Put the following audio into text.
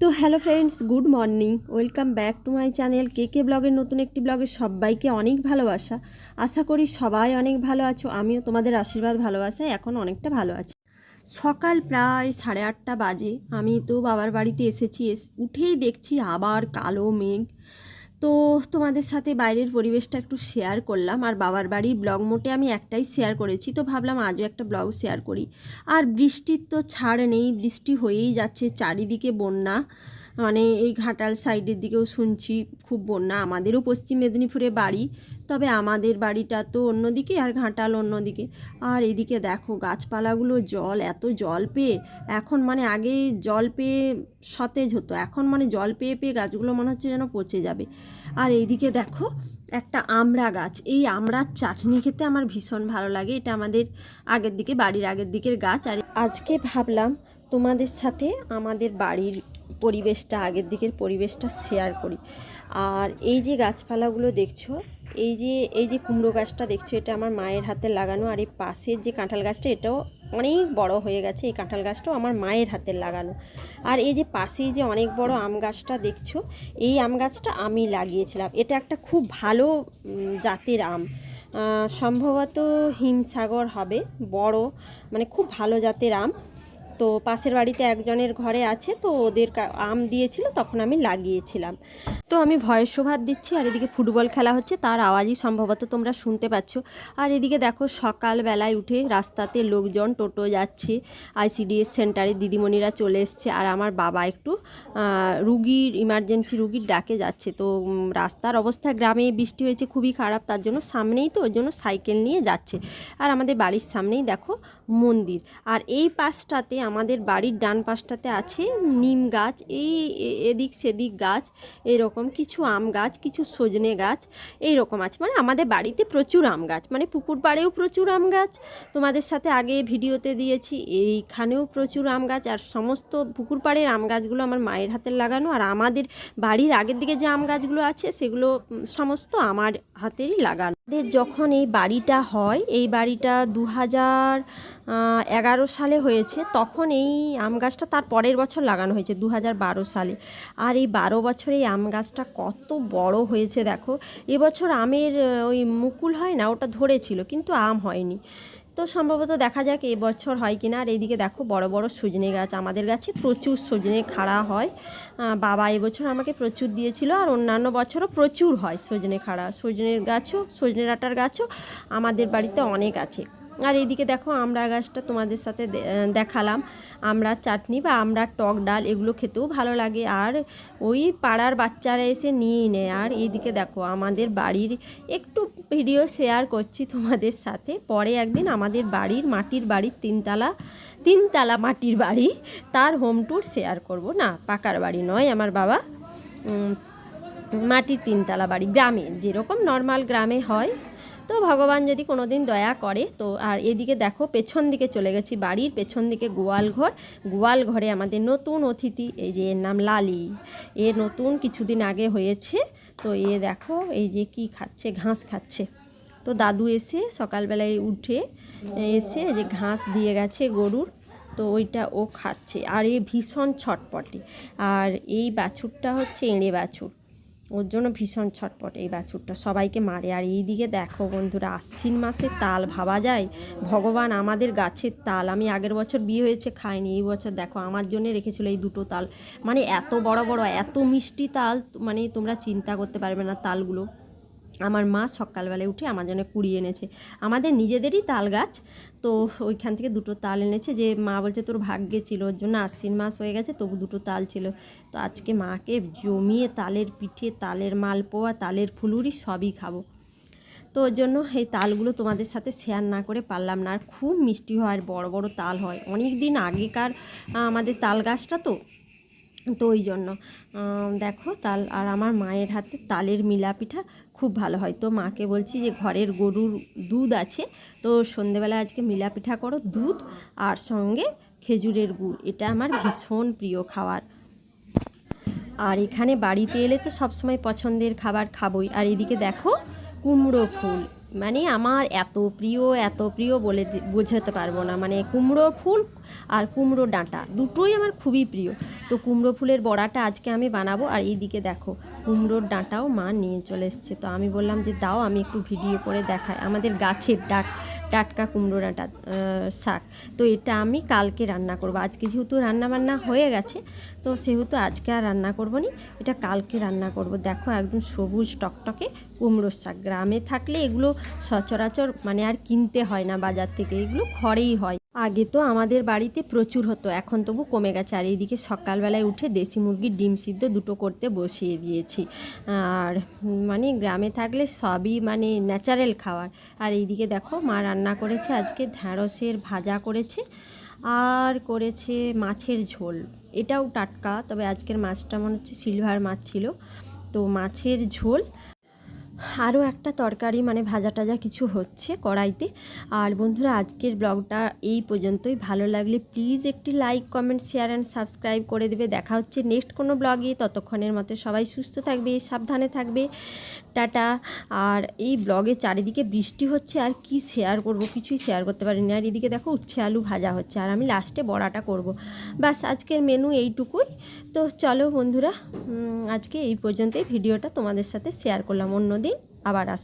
তো hello friends, good morning. Welcome back to my channel কে কে ব্লগের নতুন একটি ব্লগে সবাইকে অনেক ভালোবাসা। আশা করি সবাই অনেক ভালো আছো, আমিও তোমাদের আশীর্বাদ ভালোবাসায় এখন অনেকটা ভালো আছি। সকাল প্রায় সাড়ে আটটা বাজে, আমি তো বাবার বাড়িতে এসেছি, এস- উঠেই দেখছি আবার কালো মেঘ। তো তোমাদের সাথে বাইরের পরিবেশটা একটু শেয়ার করলাম। আর বাবার বাড়ির ব্লগ মোটে আমি একটাই শেয়ার করেছি। তো ভাবলাম আজও একটা ব্লগ শেয়ার করি। আর বৃষ্টির তো ছাড় নেই, বৃষ্টি হয়েই যাচ্ছে, চারিদিকে বন্যা। মানে এই ঘাটাল সাইডের দিকেও শুনছি খুব বন্যা। আমাদেরও পশ্চিম মেদিনীপুরে বাড়ি, তবে আমাদের বাড়িটা তো অন্যদিকে আর ঘাটাল অন্যদিকে। আর এদিকে দেখো গাছপালাগুলো জল, এত জল পেয়ে, এখন মানে আগে জল পেয়ে সতেজ হতো, এখন মানে জল পেয়ে পেয়ে গাছগুলো মনে হচ্ছে যেন পচে যাবে। আর এইদিকে দেখো একটা আমড়া গাছ, এই আমড়ার চাটনি খেতে আমার ভীষণ ভালো লাগে, এটা আমাদের আগের দিকে, বাড়ির আগের দিকের গাছ। আর আজকে ভাবলাম তোমাদের সাথে আমাদের বাড়ির পরিবেশটা, আগের দিকের পরিবেশটা শেয়ার করি। আর এই যে গাছপালাগুলো দেখছ, এই যে এই যে কুমড়ো গাছটা দেখছ, এটা আমার মায়ের হাতে লাগানো। আর এই পাশের যে কাঁঠাল গাছটা, এটাও অনেক বড় হয়ে গেছে। এই কাঁঠাল গাছটাও আমার মায়ের হাতের লাগানো। আর এই যে পাশেই যে অনেক বড় আম গাছটা দেখছ, এই আম গাছটা আমি লাগিয়েছিলাম। এটা একটা খুব ভালো জাতের আম। সম্ভবত হিমসাগর হবে, বড় মানে খুব ভালো জাতের আম। তো পাশের বাড়িতে একজনের ঘরে আছে, তো ওদের আম দিয়েছিল, তখন আমি লাগিয়েছিলাম। তো আমি ভয়েস ওভার দিচ্ছি, আর এদিকে ফুটবল খেলা হচ্ছে, তার আওয়াজই সম্ভবত তোমরা শুনতে পাচ্ছ। আর এদিকে দেখো, সকালবেলায় উঠে রাস্তাতে লোকজন টোটো যাচ্ছে, আইসিডিএস সেন্টারে দিদিমণিরা চলে এসছে, আর আমার বাবা একটু রুগীর, ইমার্জেন্সি রুগীর ডাকে যাচ্ছে। তো রাস্তার অবস্থা, গ্রামে বৃষ্টি হয়েছে, খুবই খারাপ, তার জন্য সামনেই তো ওই জন্য সাইকেল নিয়ে যাচ্ছে। আর আমাদের বাড়ির সামনেই দেখো, মন্দির। আর এই পাশটাতে আমাদের বাড়ির ডান পাশটাতে আছে নিম গাছ, এই এদিক সেদিক গাছ, এরকম কিছু আম গাছ, কিছু সজনে গাছ এই রকম আছে। মানে আমাদের বাড়িতে প্রচুর আম গাছ মানে পুকুর পাড়েও প্রচুর আম গাছ। তোমাদের সাথে আগে ভিডিওতে দিয়েছি, এইখানেও প্রচুর আম গাছ, আর সমস্ত পুকুর পাড়ের আম গাছগুলো আমার মায়ের হাতের লাগানো, আর আমাদের বাড়ির আগের দিকে যে আম গাছগুলো আছে, সেগুলো সমস্ত আমার হাতেরই লাগানো। আমাদের যখন এই বাড়িটা হয়, এই বাড়িটা দু হাজার এগারো সালে হয়েছে, তখন এই আম গাছটা তার পরের বছর লাগানো হয়েছে দু হাজার বারো সালে। আর এই বারো বছরে এই আম গাছটা কত বড় হয়েছে দেখো। এবছর আমের ওই মুকুল হয় না, ওটা ধরেছিল, কিন্তু আম হয়নি। তো সম্ভবত দেখা যাক এবছর হয় কি না আর এইদিকে দেখো, বড় বড় সজনে গাছ, আমাদের গাছে প্রচুর সজনে খাড়া হয়। বাবা এবছর আমাকে প্রচুর দিয়েছিল, আর অন্যান্য বছরও প্রচুর হয় সজনে খাড়া। সজনের গাছও, সজনে ডাঁটার গাছও আমাদের বাড়িতে অনেক আছে। আর এইদিকে দেখো আমরা গাছটা তোমাদের সাথে দেখালাম। আমরা চাটনি বা আমরা টক ডাল, এগুলো খেতেও ভালো লাগে। আর ওই পাড়ার বাচ্চারা এসে নিয়েই নেয় আর এইদিকে দেখো আমাদের বাড়ির একটু ভিডিও শেয়ার করছি তোমাদের সাথে। পরে একদিন আমাদের বাড়ির মাটির বাড়ির তিনতলা তিনতলা মাটির বাড়ি, তার হোম ট্যুর শেয়ার করব। না, পাকার বাড়ি নয় আমার বাবা। মাটির তিনতলা বাড়ি, গ্রামে। যেরকম নর্মাল গ্রামে হয় তো ভগবান যদি কোনো দিন দয়া করে, তো আর এদিকে দেখো পেছন দিকে চলে গেছি বাড়ির, পেছন দিকে গোয়াল ঘর। গোয়াল ঘরে আমাদের নতুন অতিথি, এই যে এর নাম লালি। এ নতুন কিছুদিন আগে হয়েছে, তো এ দেখো এই যে কি খাচ্ছে, ঘাস খাচ্ছে। তো দাদু এসে সকালবেলায় উঠে এসে যে ঘাস দিয়ে গেছে গরুর, তো ওইটা ও খাচ্ছে। আর এ ভীষণ ছটপটে। আর এই বাছুরটা হচ্ছে এঁড়ে বাছুর। ওর জন্য ভীষণ ছটপট এই বাছুরটা। সবাইকে মারে। আর এই দিকে দেখো বন্ধুরা, আশ্বিন মাসে তাল ভাবা যায়। ভগবান আমাদের গাছের তাল। আমি আগের বছর বিয়ে হয়েছে, খাইনি। এই বছর দেখো আমার জন্য রেখেছিল এই দুটো তাল। মানে এত বড় বড়, এত মিষ্টি তাল মানে তোমরা চিন্তা করতে পারবে না তালগুলো। আমার মা সকালবেলায় উঠে আমার জন্য কুড়িয়ে এনেছে। আমাদের নিজেদেরই তাল গাছ। তো ওইখান থেকে দুটো তাল এনেছে যে, মা বলছে তোর ভাগ্যে ছিল, ওর জন্য আশ্বিন মাস হয়ে গেছে, তবু দুটো তাল ছিল। তো আজকে মাকে জমিয়ে তালের পিঠে, তালের মালপোয়া, তালের ফুলুরি সবই খাব। তো ওর জন্য এই তালগুলো তোমাদের সাথে শেয়ার না করে পারলাম না। আর খুব মিষ্টি হয়, আর বড় বড় তাল হয়। অনেক দিন আগেকার আমাদের তাল গাছটা তো তো ওই জন্য। দেখো তাল, আর আমার মায়ের হাতে তালের মিলা পিঠা খুব ভালো হয়। তো মাকে বলছি যে ঘরের গরুর দুধ আছে, তো সন্ধেবেলা আজকে মিলা পিঠা করো দুধ আর সঙ্গে খেজুরের গুড়। এটা আমার ভীষণ প্রিয় খাবার আর এখানে বাড়িতে এলে তো সবসময় পছন্দের খাবার খাবই। আর এদিকে দেখো কুমড়ো ফুল। মানে আমার এত প্রিয় এত প্রিয় বলে বোঝাতে পারব না। মানে কুমড়ো ফুল আর কুমড়ো ডাঁটা দুটোই আমার খুবই প্রিয়। তো কুমড়ো ফুলের বড়াটা আজকে আমি বানাবো, আর এইদিকে দেখো, কুমড়োর ডাঁটাও মা নিয়ে চলে এসছে। তো আমি বললাম যে দাও, আমি একটু ভিডিও করে দেখাই। আমাদের গাছের ডাট, টাটকা কুমড়ো ডাঁটা শাক। তো এটা আমি কালকে রান্না করব। আজকে যেহেতু রান্না বান্না হয়ে গেছে, তো সেহেতু আজকে আর রান্না করব নি, এটা কালকে রান্না করব। দেখো, একদম সবুজ টকটকে কুমড়োর শাক। গ্রামে থাকলে এগুলো সচরাচর মানে আর কিনতে হয় না বাজার থেকে, এগুলো ঘরেই হয়। আগে তো আমাদের বাড়িতে প্রচুর হতো, এখন তবু কমে গেছে। আর এইদিকে সকালবেলায় উঠে দেশি মুরগির ডিম সিদ্ধ দুটো করতে বসিয়ে দিয়েছি। আর মানে গ্রামে থাকলে সবই মানে ন্যাচারাল খাওয়ার আর এইদিকে দেখো, মা রান্না করেছে আজকে ঢ্যাঁড়সের ভাজা করেছে আর করেছে মাছের ঝোল। এটাও টাটকা, তবে আজকের মাছটা মনে হচ্ছে সিলভার মাছ ছিল। তো মাছের ঝোল আরও একটা তরকারি মানে ভাজা টাজা কিছু হচ্ছে কড়াইতে। আর বন্ধুরা, আজকের ব্লগটা এই পর্যন্তই। ভালো লাগলে প্লিজ একটি like, comment, share and subscribe করে দেবে। দেখা হচ্ছে নেক্সট কোনো ব্লগে। ততক্ষণের মতো সবাই সুস্থ থাকবে, সাবধানে থাকবে। টাটা। আর এই ব্লগে চারিদিকে বৃষ্টি হচ্ছে, আর কি শেয়ার করব? কিছুই শেয়ার করতে পারিনি। আর এদিকে দেখো উচ্ছে আলু ভাজা হচ্ছে, আর আমি লাস্টে বড়াটা করব। ব্যাস, আজকের মেনু এইটুকুই। তো চলো বন্ধুরা আজকে এই পর্যন্তই। ভিডিওটা তোমাদের সাথে শেয়ার করলাম অন্য দিন আবার আস